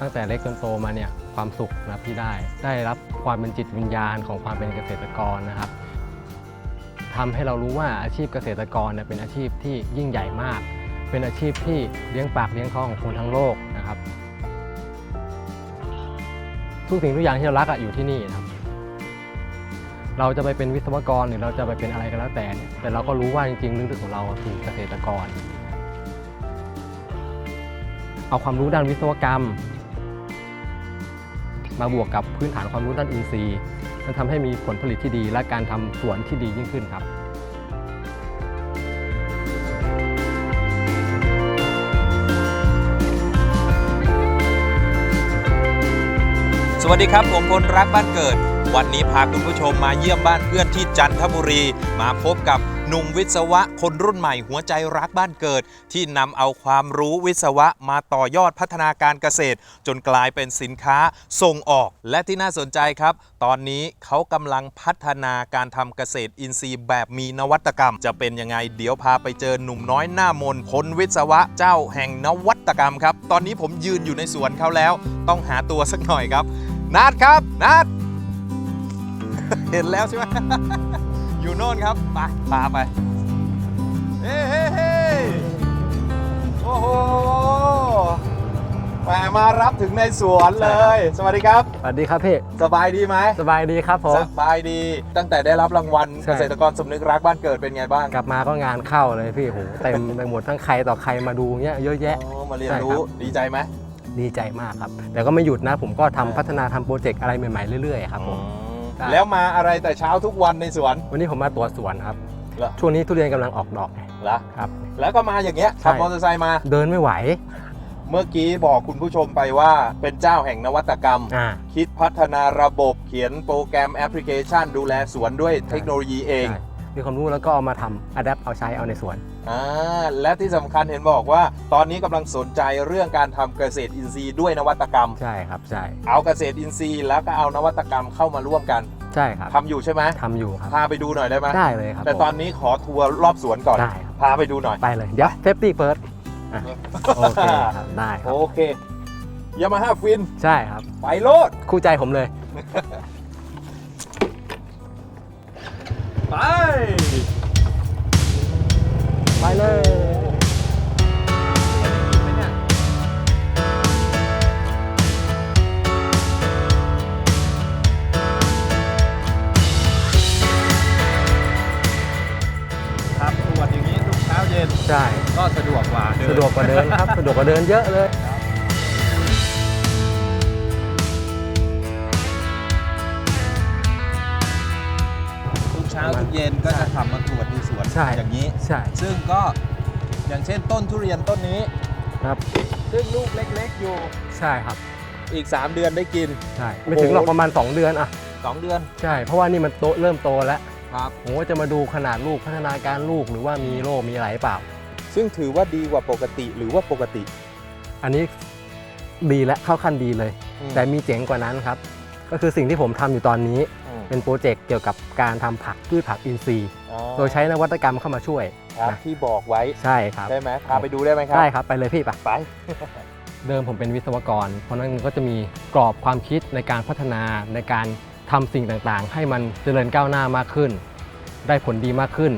ตั้งแต่เล็กจนโตมาเนี่ยความสุขนะที่ได้ ได้รับความเป็นจิตวิญญาณของความเป็นเกษตรกรนะครับทำให้เรารู้ว่าอาชีพเกษตรกรเนี่ยเป็นอาชีพที่ยิ่งใหญ่มาก เป็นอาชีพที่เลี้ยงปากเลี้ยงท้องของคนทั้งโลกนะครับทุกสิ่งทุกอย่างที่เรารักอะอยู่ที่นี่นะครับ เราจะไปเป็นวิศวกรหรือเราจะไปเป็นอะไรก็แล้วแต่เนี่ยแต่เราก็รู้ว่าจริงๆลึกๆของเราคือเกษตรกร เอาความรู้ด้านวิศวกรรม มาบวกกับพื้นฐานความรู้ด้านอินทรีย์มันทำให้มีผลผลิตที่ดี และการทำสวนที่ดียิ่งขึ้นครับสวัสดีครับ ผมพลรักบ้านเกิด วันนี้พาคุณผู้ชมมาเยี่ยมบ้านเพื่อนที่จันทบุรี มาพบกับ หนุ่มวิศวะคนรุ่นใหม่หัวใจรักบ้านเกิด ที่นำเอาความรู้วิศวะมาต่อยอดพัฒนาการเกษตร จนกลายเป็นสินค้าส่งออก และที่น่าสนใจครับ ตอนนี้เขากำลังพัฒนาการทำเกษตรอินทรีย์แบบมีนวัตกรรม จะเป็นยังไงเดี๋ยวพาไปเจอหนุ่มน้อยหน้ามนคนวิศวะเจ้าแห่งนวัตกรรมครับ ตอนนี้ผมยืนอยู่ในสวนเขาแล้ว ต้องหาตัวสักหน่อยครับนัดครับนัดเห็นแล้วใช่ไหม อยู่โน่นครับไปพาไปเฮ้เฮ้เฮ้โอ้โหแหมมารับถึงในสวนเลย สวัสดีครับ สวัสดีครับพี่ สบายดีไหมสบายดีครับผม สบายดี ตั้งแต่ได้รับรางวัลใช่ เกษตรกรสมนึกรักบ้านเกิดเป็นไงบ้างกลับมาก็งานเข้าเลยพี่โหเต็มไปหมดทั้งใครต่อใครมาดูเงี้ยเยอะแยะอ๋อมาเรียนใช่ครับรู้ดีใจไหมดีใจมากครับ แต่ก็ไม่หยุดนะ ผมก็ทำพัฒนาทำโปรเจกต์อะไรใหม่ๆเรื่อยๆครับผม อื มได้แล้วมาอะไรแต่เช้าทุกวันในสวนวันนี้ผมมาตรวจสวนครับ เหรอช่วงนี้ทุเรียนกำลังออกดอกไง เหรอครับแล้วก็มาอย่างเงี้ยใช่ขับมอเตอร์ไซค์มา เดินไม่ไหว เมื่อกี้บอกคุณผู้ชมไปว่าเป็นเจ้าแห่งนวัตกรรม อ่า คิดพัฒนาระบบเขียนโปรแกรมแอปพลิเคชัน ดูแลสวนด้วยเทคโนโลยีเอง ใช่มีความรู้แล้วก็เอามาทำอัดแอปเอาใช้เอาในสวน อ่าและที่สำคัญเห็นบอกว่า ตอนนี้กำลังสนใจเรื่องการทำเกษตรอินทรีย์ด้วยนวัตกรรม ใช่ครับใช่เอาเกษตรอินทรีย์แล้วก็เอานวัตกรรมเข้ามาร่วมกันใช่ครับทำอยู่ใช่ไหมทำอยู่ครับ พาไปดูหน่อยได้ไหมได้เลยครับแต่ผมตอนนี้ขอทัวร์รอบสวนก่อน ได้ครับ พาไปดูหน่อย ไปเลยเดี๋ยวเซฟตี้เฟิร์สโอเคครับได้คโอรับเคยามาฮ่าฟินใช่ครับ ไปโลดคู่ใจผมเลย ไป ไปเลยครับตรวจอย่างนี้ทุกเช้าเย็นใช่ก็สะดวกกว่าเดิน สะดวกกว่าเดินครับสะดวกกว่าเดินเยอะเลยทุกเช้าทุกเย็นก็จะขับมาตร วจดูสวนใช่ อย่างนี้ ใช่ซึ่งก็อย่างเช่นต้นทุเรียนต้นนี้ ครับซึ่งลูกเล็กๆอยู่ใช่ครับอีก 3 เดือนได้กิน ใช่ไม่ถึงหรอกประมาณ 2 เดือนอะ2 เดือนใช่ เพราะว่านี่มันโตเริ่มโตแล้วครับ ผมก็จะมาดูขนาดลูกพัฒนาการลูกหรือว่ามีโรคมีอะไรหรือเปล่า ซึ่งถือว่าดีกว่าปกติหรือว่าปกติอันนี้ดีและเข้าขั้นดีเลย แต่มีเจ๋งกว่านั้นครับ ก็คือสิ่งที่ผมทำอยู่ตอนนี้อืม เป็นโปรเจกต์เกี่ยวกับการทำผักพืชผักอินทรีย์ อ๋อโดยใช้นวัตกรรมเข้ามาช่วยครับนะที่บอกไว้ใช่ครับ ได้ไหมพาไปดูได้ไหมครับ ได้ครับไปเลยพี่ปะ ไป เดิมผมเป็นวิศวกร เพราะฉะนั้นมันก็จะมีกรอบความคิดในการพัฒนาในการทำสิ่งต่างๆ ให้มันเจริญก้าวหน้ามากขึ้น ได้ผลดีมากขึ้น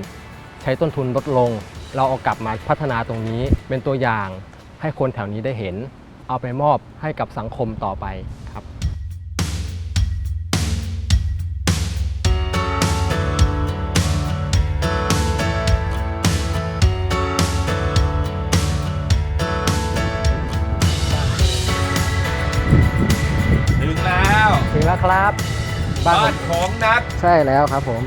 ใช้ต้นทุนลดลง เราเอากลับมาพัฒนาตรงนี้เป็นตัวอย่างให้คนแถวนี้ได้เห็น เอาไปมอบให้กับสังคมต่อไปครับ แล้วครับบ้านผบ้านมของนัดใช่แล้วครับผม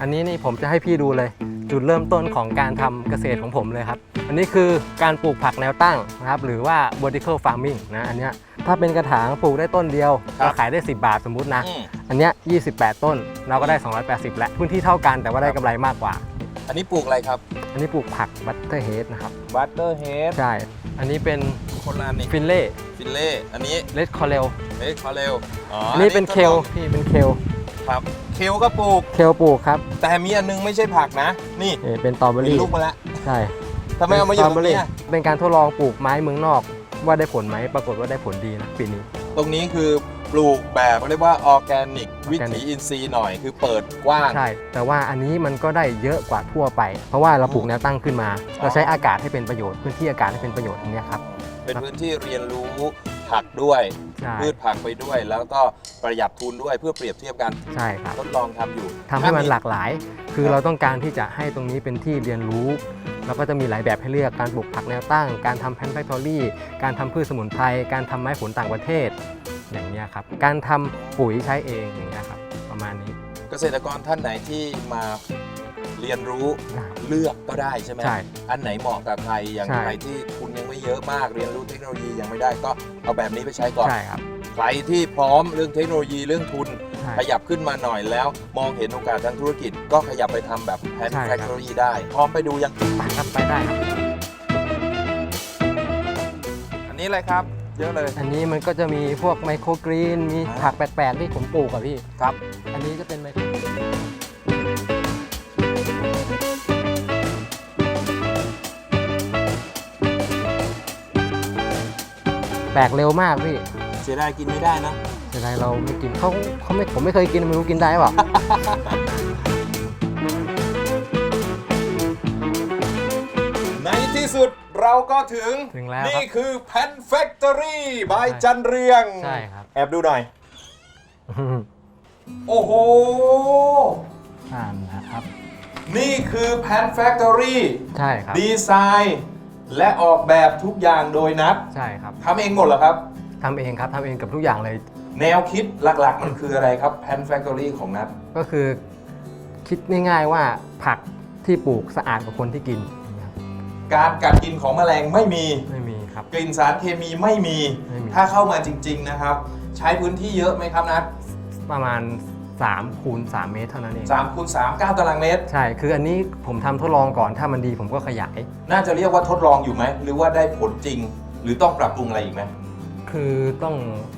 อันนี้นี่ผมจะให้พี่ดูเลย จุดเริ่มต้นของการทำเกษตรของผมเลยครับ อันนี้คือการปลูกผักแนวตั้งนะครับ หรือว่า vertical farming นะอันเนี้ยถ้าเป็นกระถางปลูกได้ต้นเดียวครับ เราขายได้ 10 บาทสมมุตินะ อืมอันเนี้ย28 ต้นเราก็ได้ 280 แล้วพื้นที่เท่ากันแต่ว่าได้กำไรมากกว่า อันนี้ปลูกอะไรครับอันนี้ปลูกผักบัตเตอร์เฮดนะครับ บัตเตอร์เฮดใช่ อันนี้เป็นคนละอันนี่ฟินเล่ฟินเล่ อันนี้เลดคอเรลเฮ้ยคอเร็วอ๋ออัอันนี้เป็นเคลพี่เป็นเคลครับ เคลก็ปลูก เคลปลูกครับแต่มีอันนึงไม่ใช่ผักนะ นี่นี่เป็นตอเบอเป็นรี่ลูกมาแล้วใช่ ทำไมเอามาอยู่ตรงนี้เป็นอะเป็นการทดลองปลูกไม้เมืองนอกว่าได้ผลไหมปรากฏว่าได้ผลดีนะปีนี้ ตรงนี้คือ ปลูกแบบเรียกว่าออร์แกนิก วิ Organic ถีอินทรีย์หน่อยคือเปิดกว้าง ใช่ แต่ว่าอันนี้มันก็ได้เยอะกว่าทั่วไป เพราะว่าเราปลูกแนวตั้งขึ้นมา เราใช้อากาศให้เป็นประโยชน์พื้นที่อากาศให้เป็นประโยชน์อันเนี้ยครับเป็นพื้นที่เรียนรู้ผักด้วยใช่พืชผักไปด้วย แล้วก็ประหยัดทุนด้วยเพื่อเปรียบเทียบกันใช่ครับทดลองทำอยู่ทำให้มันหลากถ้หลาย คือเราต้องการที่จะให้ตรงนี้เป็นที่เรียนรู้แล้วก็จะมีหลายแบบให้เลือกการปลูกผักแนวตั้ง การทำแพนแฟคทอรี่ การทำพืชสมุนไพร การทำไม้ผลต่างประเทศ อย่างเงี้ยครับ การทำปุ๋ยใช้เองอย่างเงี้ยครับประมาณนี้เกษตรกรท่านไหนที่มาเรียนรู้ได้เลือกก็ได้ใช่ไหมใช่อันไหนเหมาะกับใครอย่างใช่ ใครที่ทุนยังไม่เยอะมากเรียนรู้เทคโนโลยียังไม่ได้ก็เอาแบบนี้ไปใช้ก่อน ใช่ครับใครที่พร้อมเรื่องเทคโนโลยีเรื่องทุน ใช่ ขยับขึ้นมาหน่อยแล้ว มองเห็นโอกาสทางธุรกิจ ก็ขยับไปทำแบบแฮนด์ใช่แฟครับคทอรี่ได้พร้อมไปดูยัง ไปครับไปได้ครับ อันนี้เลยครับ เยอะเลย อันนี้มันก็จะมีพวกไมโครกรีน มีอ่าผักแปลกๆที่ผมปลูกอะพี่ ครับ อันนี้จะเป็นไมโครแปลกเร็วมากพี่เสียดายกินไม่ได้นะเดี๋ยวเราไม่กินเขาเขาไม่ผมไม่เคยกินไม่รู้กินได้เปล่า ในที่สุด เราก็ถึงถึงแล้วคนี่รับคือแพนแฟคทอรี่บายจันเรียงใช่ครับ แอบดูหน่อย โอ้โห อ่านนะครับ นี่คือแพนแฟคทอรี่ใช่ครับ ดีไซน์และออกแบบทุกอย่างโดยนัดใช่ครับทำเองหมดเหรอครับ ทำเองครับทำเองกับทุกอย่างเลย แนวคิดหลักๆ มันคืออะไรครับแพนแฟคทอรี่ของนัดก็คือ คิดง่ายๆว่าผักที่ปลูกสะอาดกว่าคนที่กินนะครับ การกัดกินของแมลงไม่มี ไม่มีครับ กลิ่นสารเคมีไม่มี ไม่มี ถ้าเข้ามาจริง ๆนะครับ ใช้พื้นที่เยอะไหมครับนัดประมาณ3คูณ3เมตรเท่านั้นเอง สามคูณสามเก้าตารางเมตร ใช่ คืออันนี้ผมทำทดลองก่อน ถ้ามันดีผมก็ขยาย น่าจะเรียกว่าทดลองอยู่ไหม หรือว่าได้ผลจริง หรือต้องปรับปรุงอะไรอีกไหม คือต้อง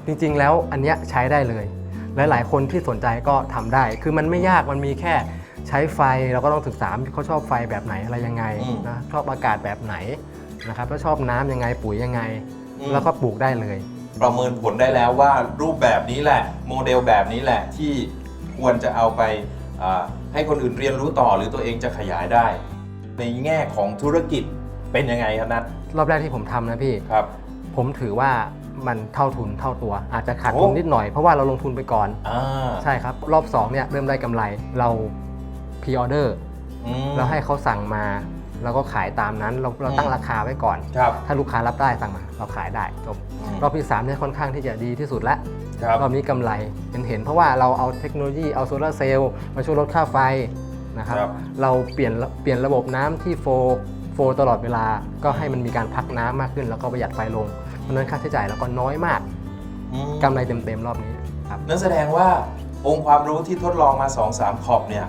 จริงๆ แล้วอันเนี้ยใช้ได้เลย หลายๆ คนที่สนใจก็ทำได้ คือมันไม่ยาก มันมีแค่ ใช้ไฟเราก็ต้องศึกษาเขาชอบไฟแบบไหนอะไรยังไงอืมนะชอบอากาศแบบไหนนะครับแล้วชอบน้ำยังไงปุ๋ยยังไงอืมแล้วก็ปลูกได้เลย ประเมินผลได้แล้วว่ารูปแบบนี้แหละ โมเดลแบบนี้แหละที่ควรจะเอาไปอ่าให้คนอื่นเรียนรู้ต่อหรือตัวเองจะขยายได้ ในแง่ของธุรกิจเป็นยังไงครับนัทรอบแรกที่ผมทำนะพี่ครับ ผมถือว่ามันเท่าทุนเท่าตัว อาจจะขาดทุนโอ้นิดหน่อยเพราะว่าเราลงทุนไปก่อนอ่าใช่ครับ รอบ2เนี่ยเริ่มได้กำไรเรา พ r ออเดอร์อืมเราให้เขาสั่งมาเราก็ขายตามนั้นเราเราตั้งอืม ราคาไว้ก่อน ครับถ้าลูกค้ารับได้สั่งมาเราขายได้จบอืมรอบที่3เนี่ยค่อนข้างที่จะดีที่สุดแล้วครับ รอบนี้กำไรเห็นเห็นเพราะว่าเราเอาเทคโนโลยีเอาโซลาร์เซลล์มาช่วยลดค่าไฟนะครับครับ เราเปลี่ยนเปลี่ยนระบบน้ำที่โฟร์โฟร์ตลอดเวลาก็ให้มันมีการพักน้ำมากขึ้น แล้วก็ประหยัดไฟลงเพราะฉะนั้นค่าใช้จ่ายเราก็น้อยมากอืมกำไรเต็มๆรอบนี้ครับ นั่นแสดงว่าองค์ความรู้ที่ทดลองมา2 3ขอบเนี่ย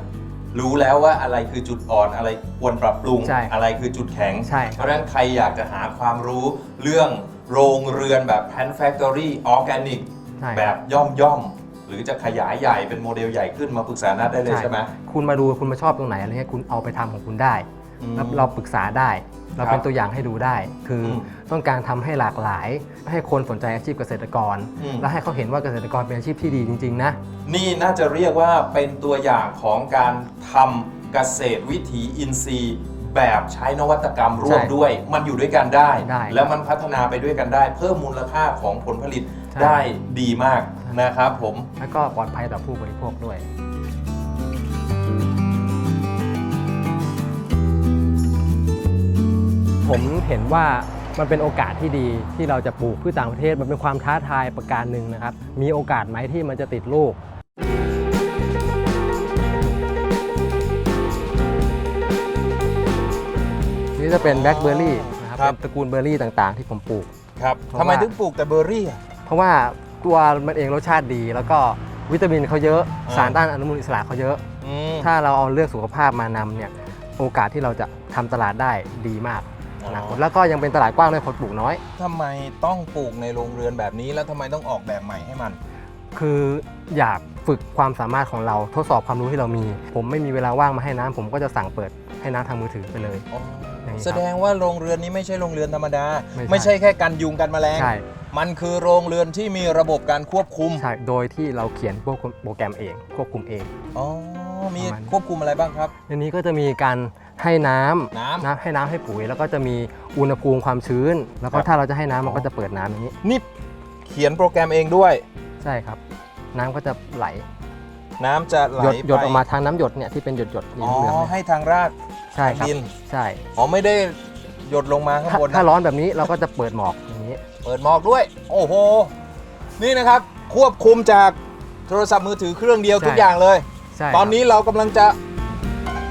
รู้แล้วว่าอะไรคือจุดอ่อนอะไรควรปรับปรุง ใช่อะไรคือจุดแข็ง ใช่ครับเพราะฉะนั้นใครอยากจะหาความรู้เรื่องโรงเรือนแบบ Pan Factory Organic ใช่แบบย่อมย่อมๆหรือจะขยายใหญ่เป็นโมเดลใหญ่ขึ้นมาปรึกษานัดได้เลยใช่ไหม คุณมาดูคุณมาชอบตรงไหนอะไรเงี้ยคุณเอาไปทำของคุณได้ อืมแล้วเราปรึกษาได้ เราครับเป็นตัวอย่างให้ดูได้ คืออมต้องการทำให้หลากหลาย ให้คนสนใจอาชีพเกษตรกร อืม และให้เขาเห็นว่าเกษตรกรเป็นอาชีพที่ดีจริง ๆ นะ นี่น่าจะเรียกว่าเป็นตัวอย่างของการทำเกษตรวิถีอินทรีย์ แบบใช้นวัตกรรมร่วมใช่ด้วย มันอยู่ด้วยกันได้ ได้แล้วมันพัฒนาไปด้วยกันได้ เพิ่มมูลค่าของผลผลิตใช่ ได้ดีมากนะครับผม แล้วก็ปลอดภัยต่อผู้บริโภคด้วย ผมเห็นว่ามันเป็นโอกาสที่ดีที่เราจะปลูกพืชต่างประเทศมันเป็นความท้าทายประการหนึ่งนะครับ มีโอกาสไหมที่มันจะติดลูก นี่จะเป็นแบล็คเบอร์รี่นะครับครับ เป็นตระกูลเบอร์รี่ต่างๆ ที่ผมปลูก ครับเพราะทำไมว่า ถึงปลูกแต่เบอร์รี่อะเพราะว่าตัวมันเองรสชาติดี แล้วก็วิตามินเขาเยอะอ่า สารต้านอนุมูลอิสระเขาเยอะ อืมถ้าเราเอาเลือกสุขภาพมานำเนี่ยโอกาสที่เราจะทำตลาดได้ดีมาก อ๋อนะแล้วก็ยังเป็นตลาดกว้างด้วยคนปลูกน้อย ทำไมต้องปลูกในโรงเรือนแบบนี้ แล้วทำไมต้องออกแบบใหม่ให้มัน คืออยากฝึกความสามารถของเราทดสอบความรู้ที่เรามี ผมไม่มีเวลาว่างมาให้น้ำผมก็จะสั่งเปิดให้น้ำทางมือถือไปเลยอ๋ออย่างนี้แสครับ ดงว่าโรงเรือนนี้ไม่ใช่โรงเรือนธรรมดา ไม่ใช่ ไม่ใช่แค่กันยุงกันแมลง ใช่มันคือโรงเรือนที่มีระบบการควบคุม ใช่ โดยที่เราเขียนโปรโปรแกรมเองควบคุมเอง อ๋อ มีประมาณควบคุมอะไรบ้างครับ ในนี้ก็จะมีการ ให้น้ำน้ำนะให้น้ำให้ปุ๋ย แล้วก็จะมีอุณหภูมิความชื้น แล้วก็ครับ ถ้าเราจะให้น้ำมันก็จะเปิดน้ำอย่างนี้ นี่เขียนโปรแกรมเองด้วย ใช่ครับ น้ำก็จะไหลน้ำจะไหลหยดหยดไปออกมาทางน้ำหยดเนี่ยที่เป็นหยดหยดอ๋อเหลืองๆเนี่ยให้ทางรากใช่ครับดินใช่ อ๋อไม่ได้หยดลงมาข้างถ้าบนถ้านะร้อนแบบนี้เราก็จะเปิดหมอกอย่างนี้ เปิดหมอกด้วย โอ้โห นี่นะครับ ควบคุมจากโทรศัพท์มือถือเครื่องเดียวใช่ทุกอย่างเลย ใช่ตอนนี้เรากำลังจะ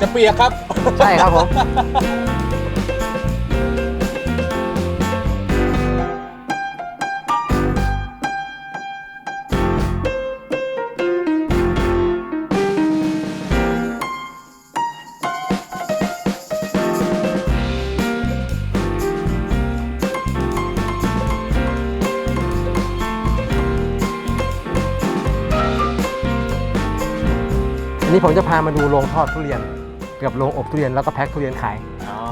จะเปียกครับ ใช่ครับผม อันนี้ผมจะพามาดูโรงทอดทุเรียน กับโรงอบทุเรียนแล้วก็แพ็คทุเรียนขาย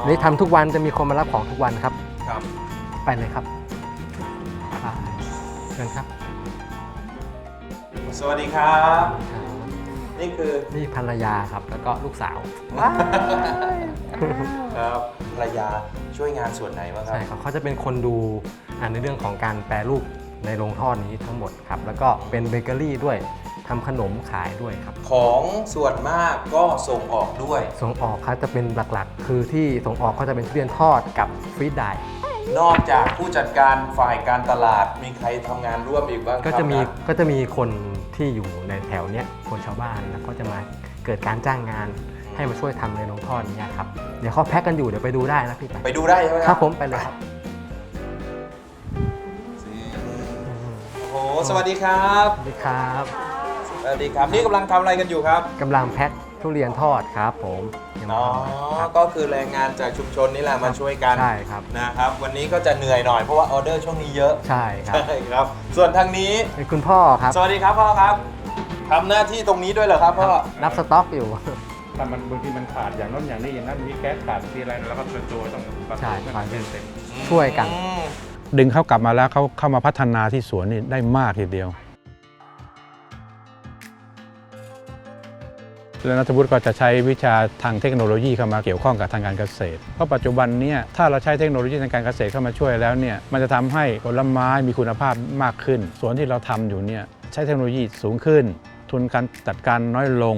อันนี่ทำทุกวันจะมีคนมารับของทุกวันครับ ครับไปเลยครับไปเชิญครับ สวัสดีครับ นี่คือนี่ภรรยาครับ แล้วก็ลูกสาวครับภรรยาช่วยงานส่วนไหนบ้างครัใช่บครับเขาจะเป็นคนดูอ่าในเรื่องของการแปรรูปในโรงทอดนี้ทั้งหมดครับ แล้วก็เป็นเบเกอรี่ด้วย ทำขนมขายด้วยครับ ของส่วนมากก็ส่งออกด้วย ส่งออกครับจะเป็นหลักๆ คือที่ส่งออกก็จะเป็นทุเรียนทอดกับฟรีดไดร์นอกจากผู้จัดการฝ่ายการตลาดมีใครทำงานร่วมอีกบ้างครับก็จะมีนก็จะมีคนที่อยู่ในแถวเนี้ยคนชาวบ้านแล้วก็จะมาเกิดการจ้างงาน ให้มาช่วยทำในโรงทอดเนี้ยครับเดี๋ยวเขาแพ็คกันอยู่เดี๋ยวไปดูได้นะพี่ไปไปดูได้ใช่ไหมครับผมไปเลยครับโอ้โหสวัสดีครับ สวัสดีครับส วัสดีครับ นี่กำลังทำอะไรกันอยู่ครับกำลังแพ็คทุเรียนทอดครับผมยังไม่อ๋อทำครับ ก็คือแรงงานจากชุมชนนี่แหละมาช่วยกันใช่ครับ นะครับ วันนี้ก็จะเหนื่อยหน่อยเพราะว่าออเดอร์ช่วงนี้เยอะใช่ครับใช่ครับ ส่วนทางนี้ เป็นคุณพ่อครับสวัสดีครับพ่อครับทำหน้าที่ตรงนี้ด้วยเหรอครับพ่อ รับสต็อกอยู่ถ้ามันบางทีมันขาดอย่างนั้นอย่างนี้อย่างนั้นมีแก๊สขาดมีอะไรแล้วก็ตัวตัวต้องปรับใช่ให้ใช่มันเป็นเสร็จช่วยกัน อืมดึงเขากลับมาแล้วเขาเข้ามาพัฒนาที่สวนนี่ได้มากทีเดียว แล้วนัทวุฒิก็จะใช้วิชาทางเทคโนโลยีเข้ามาเกี่ยวข้องกับทางการเกษตร เพราะปัจจุบันเนี่ยถ้าเราใช้เทคโนโลยีทางการเกษตรเข้ามาช่วยแล้วเนี่ยมันจะทำให้ผลไม้มีคุณภาพมากขึ้น สวนที่เราทำอยู่เนี่ยใช้เทคโนโลยีสูงขึ้น ทุนการจัดการน้อยลง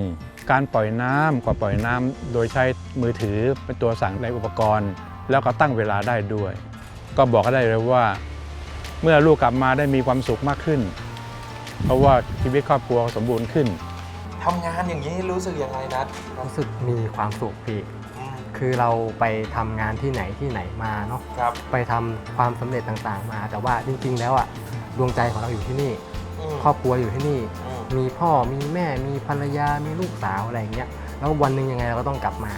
การปล่อยน้ำก็ปล่อยน้ำโดยใช้มือถือเป็นตัวสั่งในอุปกรณ์ แล้วก็ตั้งเวลาได้ด้วย ก็บอกได้เลยว่า เมื่อลูกกลับมาได้มีความสุขมากขึ้น เพราะว่าชีวิตครอบครัวสมบูรณ์ขึ้น ทำงานอย่างนี้รู้สึกยังไงนัดรู้สึกมีความสุขพี่ อืม คือเราไปทำงานที่ไหนที่ไหนมาเนาะครับ ไปทำความสำเร็จต่างๆมา แต่ว่าจริง ๆ แล้วอะดวงใจของเราอยู่ที่นี่อืมครอบครัวอยู่ที่นี่ อืมมีพ่อมีแม่มีภรรยามีลูกสาวอะไรอย่างเงี้ยแล้ววันหนึ่งยังไงเราก็ต้องกลับมา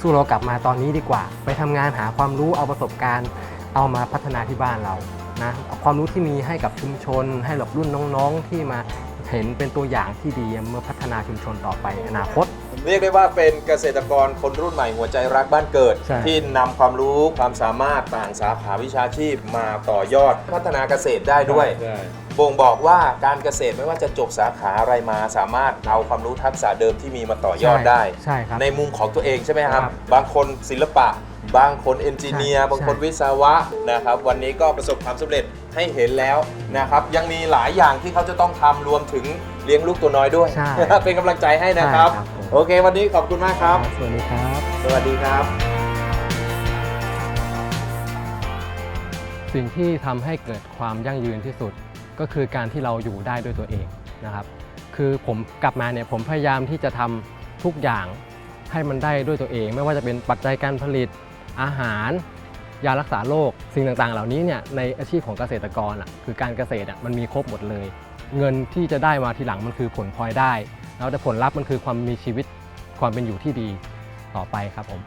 สู้เรากลับมาตอนนี้ดีกว่า ไปทำงานหาความรู้เอาประสบการณ์ เอามาพัฒนาที่บ้านเรานะเอาความรู้ที่มีให้กับชุมชน ให้กับรุ่นน้องๆที่มา เห็นเป็นตัวอย่างที่ดีเมื่อพัฒนาชุมชนต่อไปอนาคต เรียกได้ว่าเป็นเกษตรกรคนรุ่นใหม่หัวใจรักบ้านเกิด ใช่ ที่นำความรู้ความสามารถต่างสาขาวิชาชีพมาต่อยอดพัฒนาเกษตรได้ด้วยบ่งบอกว่าการเกษตรไม่ว่าจะจบสาขาอะไรมาสามารถเอาความรู้ทักษะเดิมที่มีมาต่อยอดได้ ใช่ครับ ในมุมของตัวเองใช่ไหมครับ ครับบางคนศิลปะ บางคนเอนจิเนียร์ ใช่บางคนใช่วิศวะนะครับ วันนี้ก็ประสบความสำเร็จ ให้เห็นแล้วนะครับ ยังมีหลายอย่างที่เขาจะต้องทำรวมถึงเลี้ยงลูกตัวน้อยด้วย ใช่ เป็นกำลังใจให้นะครับ ใช่ครับผมโอเค วันนี้ขอบคุณมากครับ สวัสดีครับ สวัสดีครับ สิ่งที่ทำให้เกิดความยั่งยืนที่สุด ก็คือการที่เราอยู่ได้ด้วยตัวเองนะครับ คือผมกลับมาเนี่ยผมพยายามที่จะทำทุกอย่างให้มันได้ด้วยตัวเอง ไม่ว่าจะเป็นปัจจัยการผลิตอาหาร ยารักษาโรคสิ่งต่างๆ เหล่านี้เนี่ยในอาชีพของเกษตรกรอะคือการเกษตรอะมันมีครบหมดเลย เงินที่จะได้มาทีหลังมันคือผลพลอยได้ แล้วแต่ผลลัพธ์มันคือความมีชีวิตความเป็นอยู่ที่ดีต่อไปครับผม